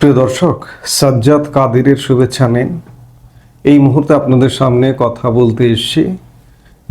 প্রিয় দর্শক, সাজ্জাদ কাদিরের শুভেচ্ছা নেন। এই মুহূর্তে আপনাদের সামনে কথা বলতে এসেছি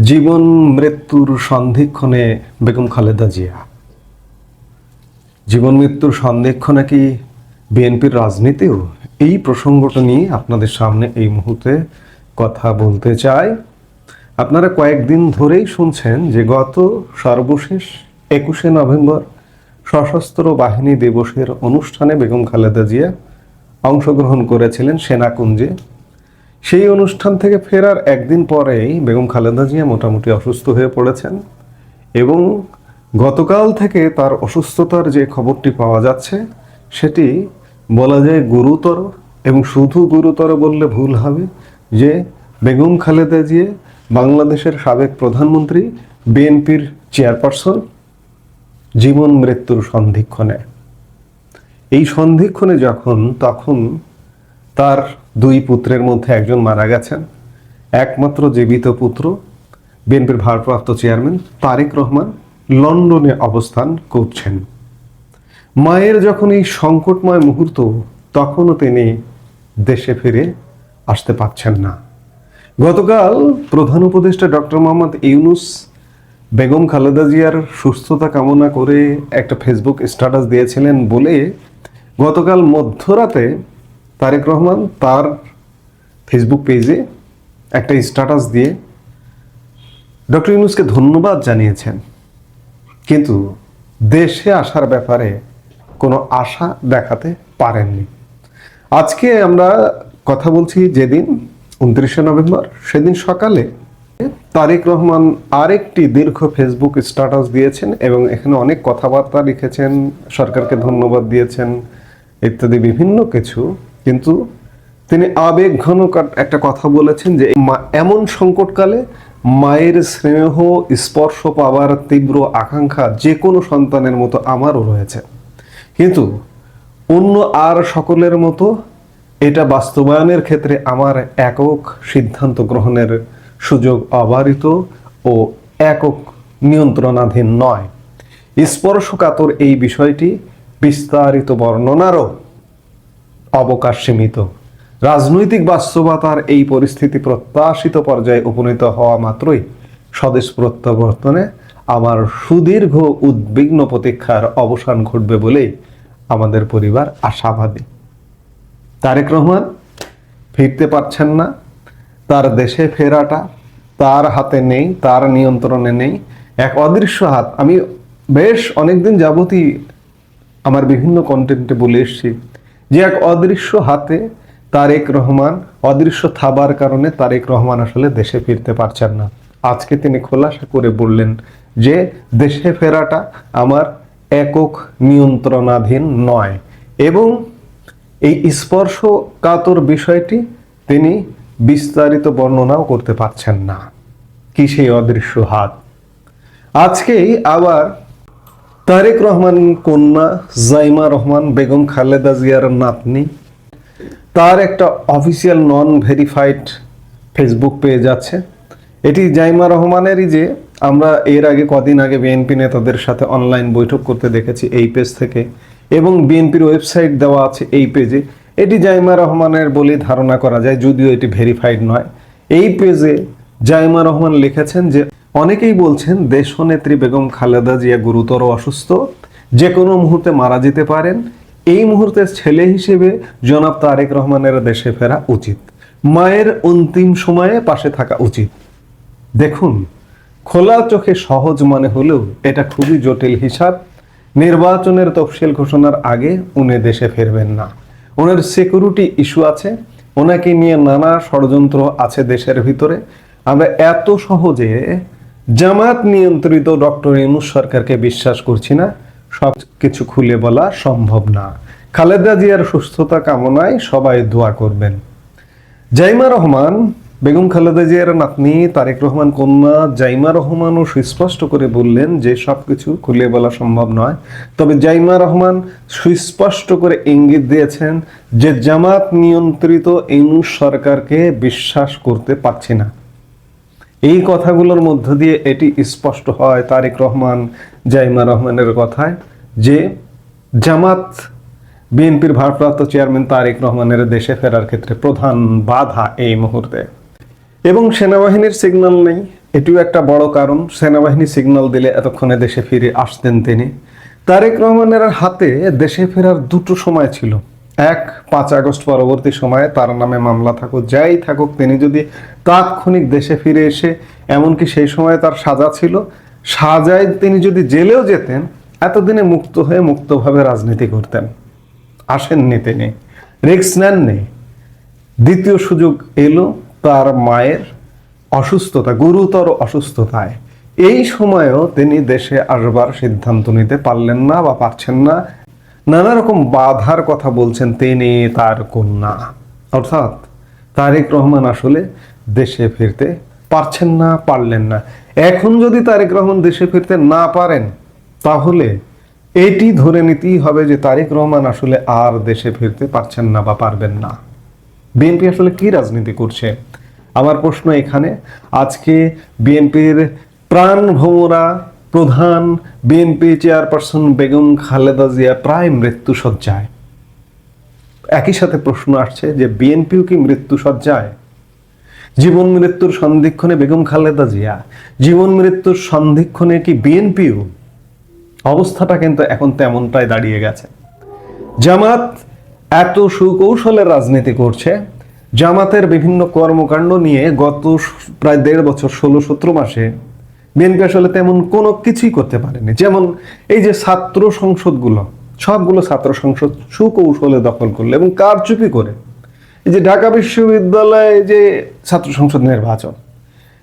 জীবন মৃত্যুর সন্ধিক্ষণে বেগম খালেদা জিয়া। জীবন মৃত্যুর সন্ধিক্ষণে কি বিএনপির রাজনীতিও এই প্রসঙ্গটা নিয়ে আপনাদের সামনে এই মুহূর্তে কথা বলতে চাই? আপনারা কয়েকদিন ধরেই শুনছেন যে গত সর্বশেষ একুশে নভেম্বর সশস্ত্র বাহিনী দিবসের অনুষ্ঠানে বেগম খালেদা জিয়া অংশগ্রহণ করেছিলেন সেনাকুঞ্জে। সেই অনুষ্ঠান থেকে ফেরার একদিন পরেই বেগম খালেদা জিয়া মোটামুটি অসুস্থ হয়ে পড়েছেন এবং গতকাল থেকে তার অসুস্থতার যে খবরটি পাওয়া যাচ্ছে, সেটি বলা যায় গুরুতর এবং শুধু গুরুতর বললে ভুল হবে যে বেগম খালেদা জিয়া বাংলাদেশের সাবেক প্রধানমন্ত্রী, বিএনপির চেয়ারপারসন জীবন মৃত্যুর সন্ধিক্ষণে। এই সন্ধিক্ষণে যখন, তখন তার দুই পুত্রের মধ্যে একজন মারা গেছেন, একমাত্র জীবিত পুত্র, বিএনপির ভারপ্রাপ্ত চেয়ারম্যান তারেক রহমান লন্ডনে অবস্থান করছেন। মায়ের যখন এই সংকটময় মুহূর্ত, তখনও তিনি দেশে ফিরে আসতে পারছেন না। গতকাল প্রধান উপদেষ্টা ডক্টর মোহাম্মদ ইউনুস বেগম খালেদা জিয়ার সুস্থতা কামনা করে একটা ফেসবুক স্ট্যাটাস দিয়েছিলেন বলে গতকাল মধ্যরাতে তারেক রহমান তার ফেসবুক পেজে একটা স্ট্যাটাস দিয়ে ডক্টর ইউনুসকে ধন্যবাদ জানিয়েছেন। কিন্তু দেশে আসার ব্যাপারে কোনো আশা দেখাতে পারেননি। আজকে আমরা কথা বলছি যেদিন উনত্রিশে নভেম্বর, সেদিন সকালে তারেক রহমান আরেকটি দীর্ঘ ফেসবুক স্ট্যাটাস দিয়েছেন এবং এখানে অনেক কথাবার্তা লিখেছেন, সরকারকে ধন্যবাদ দিয়েছেন, ইত্যাদি বিভিন্ন কিছু। কিন্তু তিনি আবেগ ঘন একটা কথা বলেছেন যে এমন সংকটকালে মায়ের স্নেহ, স্পর্শ পাওয়ার তীব্র আকাঙ্ক্ষা যে কোনো সন্তানের মতো আমারও রয়েছে। কিন্তু অন্য আর সকলের মতো এটা বাস্তবায়নের ক্ষেত্রে আমার একক সিদ্ধান্ত গ্রহণের সুযোগ অবারিত ও একক নিয়ন্ত্রণাধীন নয়। স্পর্শকাতর এই বিষয়টি বিস্তারিত বর্ণনারও অবকাশ সীমিত। রাজনৈতিক বাস্তবতার এই পরিস্থিতি প্রত্যাশিত পর্যায়ে উপনীত হওয়া মাত্রই স্বদেশ প্রত্যাবর্তনে আমার সুদীর্ঘ উদ্বিগ্ন প্রতীক্ষার অবসান ঘটবে বলেই আমাদের পরিবার আশাবাদী। তারেক রহমান, ফিরতে পারছেন না। তার দেশে ফেরাটা, তার হাতে নেই, তার নিয়ন্ত্রণে নেই। এক অদৃশ্য হাত। আমি বেশ অনেকদিন যাবতই আমার বিভিন্ন কন্টেন্টে বলে এসেছি যে এক অদৃশ্য হাতে তারেক রহমান, অদৃশ্য থাবার কারণে তারেক রহমান আসলে দেশে ফিরতে পারছেন না। আজকে তিনি খোলাসা করে বললেন যে দেশে ফেরাটা আমার একক নিয়ন্ত্রণাধীন নয়। এবং এই স্পর্শ কাতর বিষয়টি তিনি বিস্তারিত বর্ণনাও করতে পারছেন না। কি সেই অদৃশ্য হাত? আজকেই আবার তারেক রহমান কন্যা জাইমা রহমান বেগম খালেদা জিয়ার নাতনি। তার একটা official non verified Facebook page আছে। এটি জাইমা রহমানেরই যে আমরা এর আগে কদিন আগে বিএনপি নেতাদের সাথে অনলাইন বৈঠক করতে দেখেছি এই পেজ থেকে এবং বিএনপির ওয়েবসাইট দেওয়া আছে এই পেজে এটি জাইমা রহমানের বলে ধারণা করা যায়, যদিও এটি ভেরিফাইড নয়। এই পেজে জাইমা রহমান লিখেছেন যে, অনেকেই বলছেন দেশনেত্রী বেগম খালেদা জিয়া গুরুতর অসুস্থ, যে কোনো মুহূর্তে মারা যেতে পারেন। এই মুহূর্তে ছেলে হিসেবে জনাব তারেক রহমানের দেশে ফেরা উচিত। মায়ের অন্তিম সময়ে পাশে থাকা উচিত। দেখুন, খোলা চোখে সহজ মনে হলেও এটা খুবই জটিল হিসাব। নির্বাচনের তফসিল ঘোষণার আগে উনি দেশে ফিরবেন না। ওনার সিকিউরিটি ইস্যু আছে। ওনাকে নিয়ে নানা ষড়যন্ত্র আছে দেশের ভিতরে। আমরা এত সহজে জামাত নিয়ন্ত্রিত ডক্টর ইউনুস সরকারকে বিশ্বাস করছি না। সব কিছু খুলে বলা সম্ভব না। খালেদা জিয়ার সুস্থতা কামনায় সবাই দোয়া করবেন। জাইমা রহমান বেগম খালেদা জিয়ার নাতনি তারেক রহমান কন্যা জাইমা রহমানও সুস্পষ্ট করে বললেন যে সবকিছু খুলে বলা সম্ভব নয়। তবে জাইমা রহমান সুস্পষ্ট করে ইঙ্গিত দিয়েছেন যে জামাত নিয়ন্ত্রিত ইউনুস সরকারকে বিশ্বাস করতে পারছি না। এই কথাগুলোর মধ্য দিয়ে এটি স্পষ্ট হয় তারেক রহমান, জাইমা রহমানের কথায় যে জামাত বিএনপির ভারপ্রাপ্ত চেয়ারম্যান তারেক রহমানের দেশে ফেরার ক্ষেত্রে প্রধান বাধা এই মুহূর্তে। এবং সেনাবাহিনীর সিগন্যাল নেই। এটিও একটা বড় কারণ। সেনাবাহিনী সিগন্যাল দিলে এতক্ষণে দেশে ফিরে আসতেন তিনি। তারেক রহমানের হাতে দেশে ফেরার দুটো সময় ছিল। এক, পাঁচ আগস্ট পরবর্তী সময়ে তার নামে মামলা থাকুক, যাই থাকুক, তিনি যদি তাৎক্ষণিক দেশে ফিরে এসে এমনকি সেই সময় তার সাজা ছিল, সাজায় তিনি যদি জেলেও যেতেন, এতদিনে মুক্ত হয়ে মুক্তভাবে রাজনীতি করতেন। আসেননি তিনি। রিক্স নেননি। দ্বিতীয় সুযোগ এলো। তার মায়ের অসুস্থতা, গুরুতর অসুস্থতায়। এই সময়েও তিনি দেশে আসবার সিদ্ধান্ত নিতে পারলেন না বা পারছেন না। নানা রকম বাধার কথা বলছেন তিনি, তার কন্যা। অর্থাৎ তারেক রহমান আসলে দেশে ফিরতে পারছেন না, পারলেন না। এখন যদি তারেক রহমান দেশে ফিরতে না পারেন, তাহলে এটি ধরে নিতেই হবে যে তারেক রহমান আসলে আর দেশে ফিরতে পারছেন না বা পারবেন না। বিএনপি আসলে কি রাজনীতি করছে? আমার প্রশ্ন এখানে, আজকে বিএনপির প্রাণ ভোমরা প্রধান বিএনপি চেয়ারপারসন বেগম খালেদা জিয়া প্রায় মৃত্যু সজ্জায় একই সাথে প্রশ্ন আসছে যে বিএনপিও কি মৃত্যু সজ্জায় জীবন মৃত্যুর সন্ধিক্ষণে বেগম খালেদা জিয়া, জীবন মৃত্যুর সন্ধিক্ষণে কি বিএনপিও? অবস্থাটা কিন্তু এখন তেমনটাই দাঁড়িয়ে গেছে। জামাত এত সুকৌশলের রাজনীতি করছে জামাতের বিভিন্ন কর্মকাণ্ড নিয়ে গত প্রায় দেড় বছর, ষোলো, সতেরো মাসে বিএনপি আসলে তেমন কোনো কিছুই করতে পারেনি। যেমন এই যে ছাত্র সংসদগুলো, সবগুলো ছাত্র সংসদ সুকৌশলে দখল করল এবং কারচুপি করে। এই যে ঢাকা বিশ্ববিদ্যালয়ে যে ছাত্র সংসদ নির্বাচন,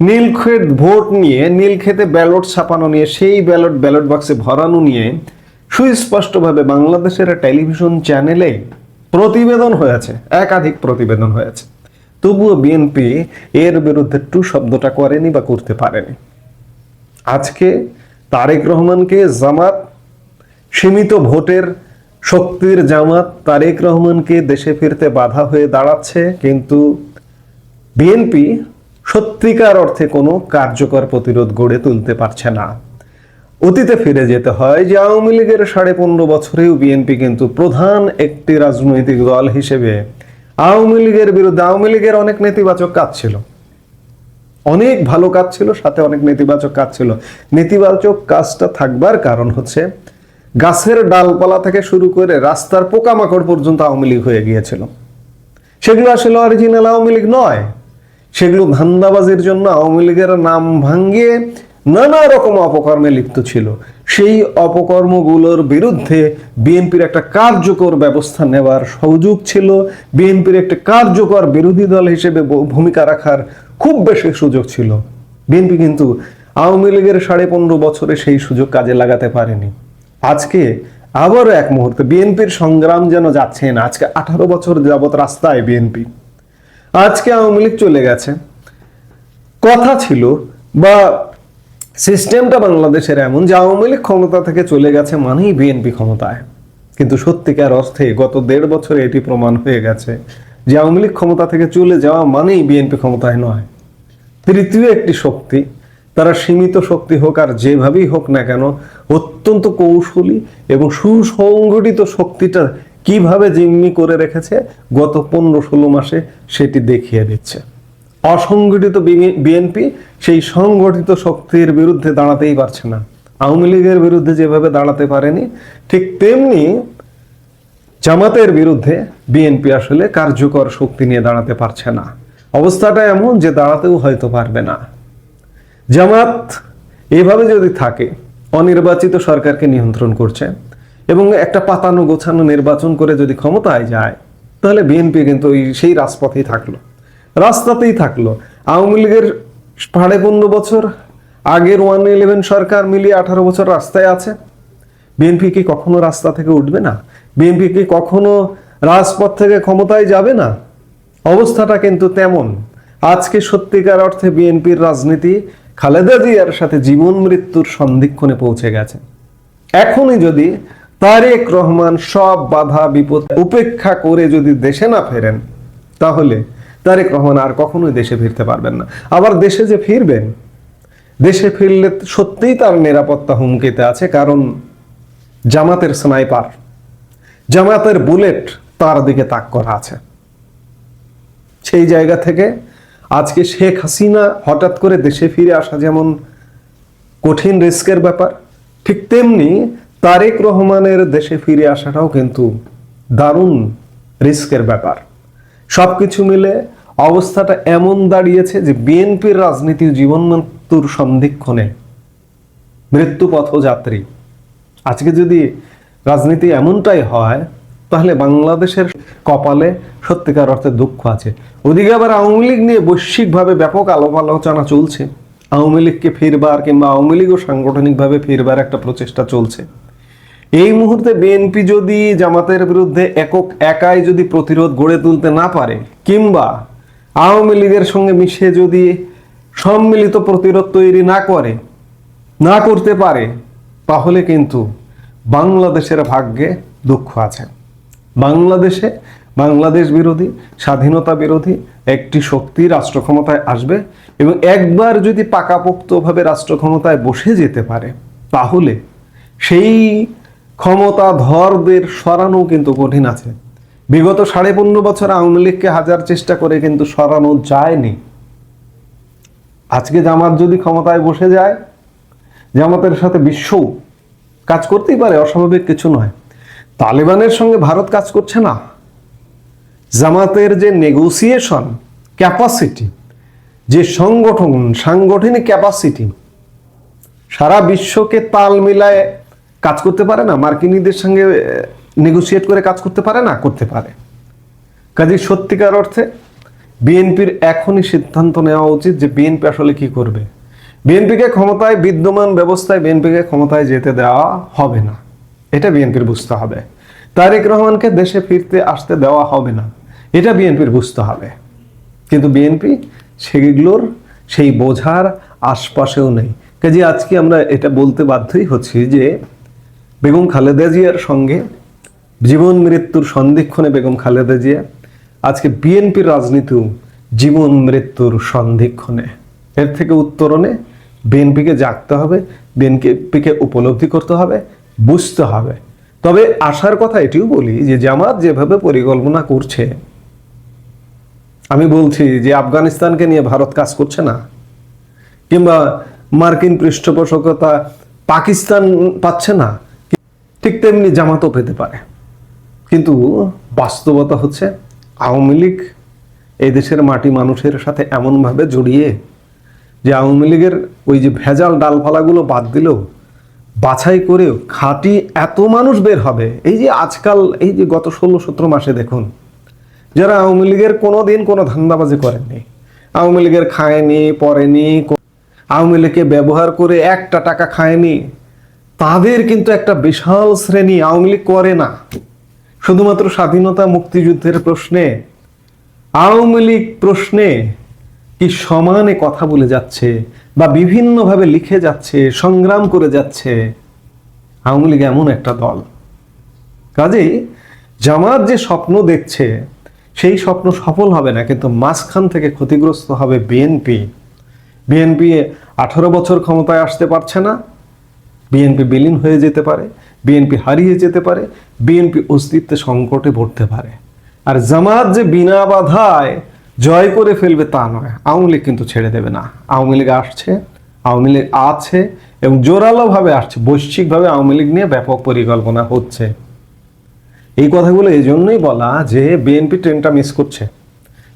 নীলক্ষেত ভোট নিয়ে, নীলক্ষেতে ব্যালট ছাপানো নিয়ে, সেই ব্যালট ব্যালট বাক্সে ভরানো নিয়ে সুস্পষ্টভাবে বাংলাদেশের টেলিভিশন চ্যানেলে প্রতিবেদন হয়েছে, একাধিক প্রতিবেদন হয়েছে। তবুও বিএনপি এর বিরুদ্ধে টু শব্দটা করেনি বা করতে পারেনি। আজকে তারেক রহমানকে জামাত, সীমিত ভোটের শক্তির জামাত তারেক রহমানকে দেশে ফিরতে বাধা হয়ে দাঁড়াচ্ছে, কিন্তু বিএনপি সত্যিকার অর্থে কোনো কার্যকর প্রতিরোধ গড়ে তুলতে পারছে না। অতীতে ফিরে যেতে হয় যে আওয়ামী লীগের সাড়ে পনেরো বছরেও বিএনপি কিন্তু প্রধান একটি রাজনৈতিক দল হিসেবে আওয়ামী লীগের বিরুদ্ধে, আওয়ামী লীগের অনেক নেতিবাচক কাজ ছিল। অনেক ভালো কাজ ছিল, সাথে অনেক নেতিবাচক কাজ ছিল। নেতিবাচক কাজটা থাকবার কারণ হচ্ছে গাছের ডালপালা থেকে শুরু করে রাস্তার পোকামাকড় পর্যন্ত আওয়ামী লীগ হয়ে গিয়েছিল। সেগুলো আসলে অরিজিনাল আওয়ামী লীগ নয়। সেগুলো ধান্দাবাজির জন্য আওয়ামী লীগের নাম ভাঙ্গিয়ে নানা রকম অপকর্মে লিপ্ত ছিল। সেই অপকর্মগুলোর বিরুদ্ধে বিএনপির একটা কার্যকর ব্যবস্থা নেওয়ার সুযোগ ছিল। বিএনপির একটা কার্যকর বিরোধী দল হিসেবে ভূমিকা রাখার খুব বেশি সুযোগ ছিল। বিএনপি কিন্তু আওয়ামী লীগের সাড়ে পনেরো বছরে সেই সুযোগ কাজে লাগাতে পারেনি। আজকে আবারও এক মুহূর্তে বিএনপির সংগ্রাম যেন যাচ্ছে না। আজকে আঠারো বছর যাবৎ রাস্তায় বিএনপি। আজকে আওয়ামী লীগ চলে গেছে। কথা ছিল বা সিস্টেমটা বাংলাদেশের এমন যে আওয়ামী লীগ ক্ষমতা থেকে চলে গেছে মানেই বিএনপি ক্ষমতায়। কিন্তু সত্যিকার অর্থে গত দেড় বছরে এটি প্রমাণ হয়ে গেছে যে আওয়ামী লীগ ক্ষমতা থেকে চলে যাওয়া মানেই বিএনপি ক্ষমতায় নয়। তৃতীয় একটি শক্তি, তারা সীমিত শক্তি হোক আর যেভাবেই হোক না কেন, অত্যন্ত কৌশলী এবং সুসংগঠিত শক্তিটা কীভাবে জিম্মি করে রেখেছে গত পনেরো ষোলো মাসে সেটি দেখিয়ে দিচ্ছে। অসংগঠিত বিএনপি সেই সংগঠিত শক্তির বিরুদ্ধে দাঁড়াতেই পারছে না। আওয়ামী লীগের বিরুদ্ধে যেভাবে দাঁড়াতে পারেনি, ঠিক তেমনি জামাতের বিরুদ্ধে বিএনপি আসলে কার্যকর শক্তি নিয়ে দাঁড়াতে পারছে না। অবস্থাটা এমন যে দাঁড়াতেও হয়তো পারবে না। জামাত এভাবে যদি থাকে, অনির্বাচিত সরকারকে নিয়ন্ত্রণ করছে এবং একটা পাতানো গোছানো নির্বাচন করে যদি ক্ষমতায় যায়, তাহলে বিএনপি কিন্তু সেই রাজপথেই থাকল। রাস্তাতেই থাকল। আওয়ামী লীগের সাড়ে পনেরো বছর আগের ওয়ান ইলেভেন সরকার মিলিয়ে আঠারো বছর রাস্তায় আছে। বিএনপি কি কখনো রাস্তা থেকে উঠবে না? বিএনপি কি কখনো রাজপথ থেকে ক্ষমতায় যাবে না? অবস্থাটা কিন্তু তেমন। আজকে সত্যিকার অর্থে বিএনপির রাজনীতি খালেদা জিয়ার সাথে জীবন মৃত্যুর সন্ধিক্ষণে পৌঁছে গেছে। এখনই যদি তারেক রহমান সব বাধা বিপদ উপেক্ষা করে যদি দেশে না ফেরেন, তাহলে তারেক রহমান আর কখনোই দেশে ফিরতে পারবেন না। আবার দেশে যে ফিরবেন, দেশে ফিরলে সত্যিই তার নিরাপত্তা হুমকিতে আছে, কারণ জামাতের স্নাইপার জামায়াতের বুলেট তার দিকে তাক করা আছে। সেই জায়গা থেকে আজকে শেখ হাসিনা হঠাৎ করে দেশে ফিরে আসা যেমন কঠিন রিস্কের ব্যাপার, ঠিক তেমনি তারেক রহমানের দেশে ফিরে আসাটাও কিন্তু দারুণ রিস্কের ব্যাপার। সবকিছু মিলে অবস্থাটা এমন দাঁড়িয়েছে যে বিএনপির রাজনীতি জীবন মৃত্যুর সন্ধিক্ষণে মৃত্যু পথযাত্রী আজকে যদি রাজনীতি এমনটাই হয়, তাহলে বাংলাদেশের কপালে সত্যিকার অর্থে দুঃখ আছে। ওদিকে আবার আওয়ামী লীগ নিয়ে বৈশ্বিকভাবে ব্যাপক আলোপ আলোচনা চলছে। আওয়ামী লীগকে ফিরবার কিংবা আওয়ামী লীগও সাংগঠনিকভাবে ফিরবার একটা প্রচেষ্টা চলছে। এই মুহূর্তে বিএনপি যদি জামাতের বিরুদ্ধে একক একাই যদি প্রতিরোধ গড়ে তুলতে না পারে, কিংবা আওয়ামী লীগের সঙ্গে মিশে যদি সম্মিলিত প্রতিরোধ তৈরি না করে, না করতে পারে, তাহলে কিন্তু বাংলাদেশের ভাগ্যে দুঃখ আছে। বাংলাদেশে বাংলাদেশ বিরোধী, স্বাধীনতা বিরোধী একটি শক্তি রাষ্ট্র ক্ষমতায় আসবে এবং একবার যদি পাকাপোক্তভাবে রাষ্ট্র ক্ষমতায় বসে যেতে পারে, তাহলে সেই ক্ষমতাধরদের সরানো কিন্তু কঠিন আছে। বিগত সাড়ে পনেরো বছর আওয়ামী লীগকে হাজার চেষ্টা করে কিন্তু সরানো যায়নি। আজকে জামাত যদি ক্ষমতায় বসে যায়, জামাতের সাথে বিশ্ব কাজ করতেই পারে, অস্বাভাবিক কিছু নয়। তালেবানের সঙ্গে ভারত কাজ করছে না। জামাতের যে নেগোসিয়েশন ক্যাপাসিটি যে সংগঠন, সাংগঠনিক ক্যাপাসিটি সারা বিশ্বকে তাল মিলায় কাজ করতে পারে না। মার্কিনীদের সঙ্গে নেগোসিয়েট করে কাজ করতে পারে না, করতে পারে। কাজে সত্যিকার অর্থে বিএনপির এখনই সিদ্ধান্ত নেওয়া উচিত যে বিএনপি আসলে কি করবে। বিএনপিকে ক্ষমতায়, বিদ্যমান ব্যবস্থায় বিএনপিকে ক্ষমতায় যেতে দেওয়া হবে না। এটা বিএনপির বুঝতে হবে। তারেক রহমানকে দেশে ফিরতে আসতে দেওয়া হবে না। এটা বিএনপির বুঝতে হবে। কিন্তু বিএনপি সেগুলোর সেই বোঝার আশপাশেও নেই। কাজে আজকে আমরা এটা বলতে বাধ্যই হচ্ছি যে বেগম খালেদা জিয়ার সঙ্গে জীবন মৃত্যুর সন্ধিক্ষণে বেগম খালেদা জিয়া, আজকে বিএনপির রাজনীতিও জীবন মৃত্যুর সন্ধিক্ষণে। এর থেকে উত্তরণে বিএনপিকে জাগতে হবে, বিএনপিকে উপলব্ধি করতে হবে, বুঝতে হবে। তবে আসার কথা এটিও বলি যে জামাত যেভাবে পরিকল্পনা করছে, আমি বলছি যে আফগানিস্তানকে নিয়ে ভারত কাজ করছে না, কিংবা মার্কিন পৃষ্ঠপোষকতা পাকিস্তান পাচ্ছে না, ঠিক তেমনি জামাতও পেতে পারে। কিন্তু বাস্তবতা হচ্ছে আওয়ামী লীগ এই দেশের মাটি মানুষের সাথে এমনভাবে জড়িয়ে যে আওয়ামী লীগের ওই যে ভেজাল ডালপালাগুলো বাদ দিলেও, বাছাই করেও খাঁটি এত মানুষ বের হবে। এই যে আজকাল, এই যে গত ষোলো সতেরো মাসে দেখুন, যারা আওয়ামী লীগের কোনো দিন কোনো ধান্দাবাজি করেননি, আওয়ামী লীগের খায়নি, পড়েনি, কো- আওয়ামী লীগকে ব্যবহার করে একটা টাকা খায়নি, তাদের কিন্তু একটা বিশাল শ্রেণি আওয়ামী লীগ করে না। শুধুমাত্র স্বাধীনতা মুক্তিযুদ্ধের প্রশ্নে, আওয়ামী লীগ প্রশ্নে কি সমানে কথা বলে যাচ্ছে বা বিভিন্নভাবে লিখে যাচ্ছে, সংগ্রাম করে যাচ্ছে, আওয়ামী লীগ এমন একটা দল। কাজেই জামাত যে স্বপ্ন দেখছে, সেই স্বপ্ন সফল হবে না, কিন্তু মাঝখান থেকে ক্ষতিগ্রস্ত হবে বিএনপি। বিএনপি আঠারো বছর ক্ষমতায় আসতে পারছে না, বিএনপি বিলীন হয়ে যেতে পারে। বিএনপি হারিয়ে যেতে পারে, বিএনপি অস্তিত্বে সংকটে পড়তে পারে। আর জামাত যে বিনা বাধায় জয় করে ফেলবে তা নয়, আওয়ামী লীগ কিন্তু ছেড়ে দেবে না। আওয়ামী লীগ আসছে, আওয়ামী লীগ আছে এবং জোরালোভাবে আসছে, বৈশ্বিকভাবে আওয়ামী লীগ নিয়ে ব্যাপক পরিকল্পনা হচ্ছে। এই কথাগুলো এই জন্যই বলা যে বিএনপি ট্রেনটা মিস করছে।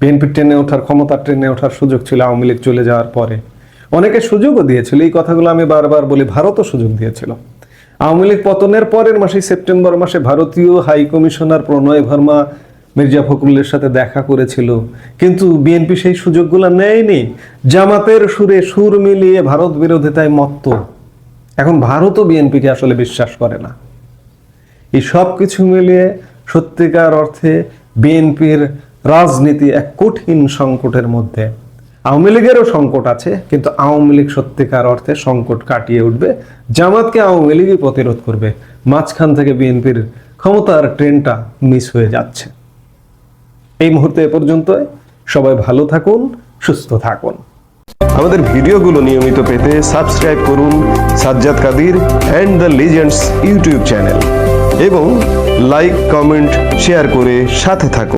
বিএনপি ট্রেনে ওঠার ক্ষমতা ট্রেনে ওঠার সুযোগ ছিল আওয়ামী লীগ চলে যাওয়ার পরে। অনেকে সুযোগও দিয়েছিল, এই কথাগুলো আমি বারবার বলি, ভারতও সুযোগ দিয়েছিল। আওয়ামী লীগ পতনের পরের মাসে সেপ্টেম্বর মাসে ভারতীয় হাই কমিশনার প্রণয় ভার্মা, মির্জা ফখরুলের সাথে দেখা করেছিল। কিন্তু বিএনপি সেই সুযোগগুলো নেয়নি। জামাতের সুরে সুর মিলিয়ে ভারত বিরোধিতায় মত্ত। এখন ভারতও বিএনপিকে আসলে বিশ্বাস করে না। এই সব কিছু মিলিয়ে সত্যিকার অর্থে বিএনপির রাজনীতি এক কঠিন সংকটের মধ্যে। আওয়ামী লীগেরও সংকট আছে, কিন্তু আওয়ামী লীগ সত্যিকার অর্থে সংকট কাটিয়ে উঠবে। জামাতকে আওয়ামী লীগই প্রতিরোধ করবে। মাঝখান থেকে বিএনপির ক্ষমতার ট্রেনটা মিস হয়ে যাচ্ছে। এই মুহূর্তে এ পর্যন্ত সবাই ভালো থাকুন, সুস্থ থাকুন। আমাদের ভিডিওগুলো নিয়মিত পেতে সাবস্ক্রাইব করুন Sajjad Kadir and the legends YouTube channel এবং লাইক, কমেন্ট, শেয়ার করে সাথে থাকুন।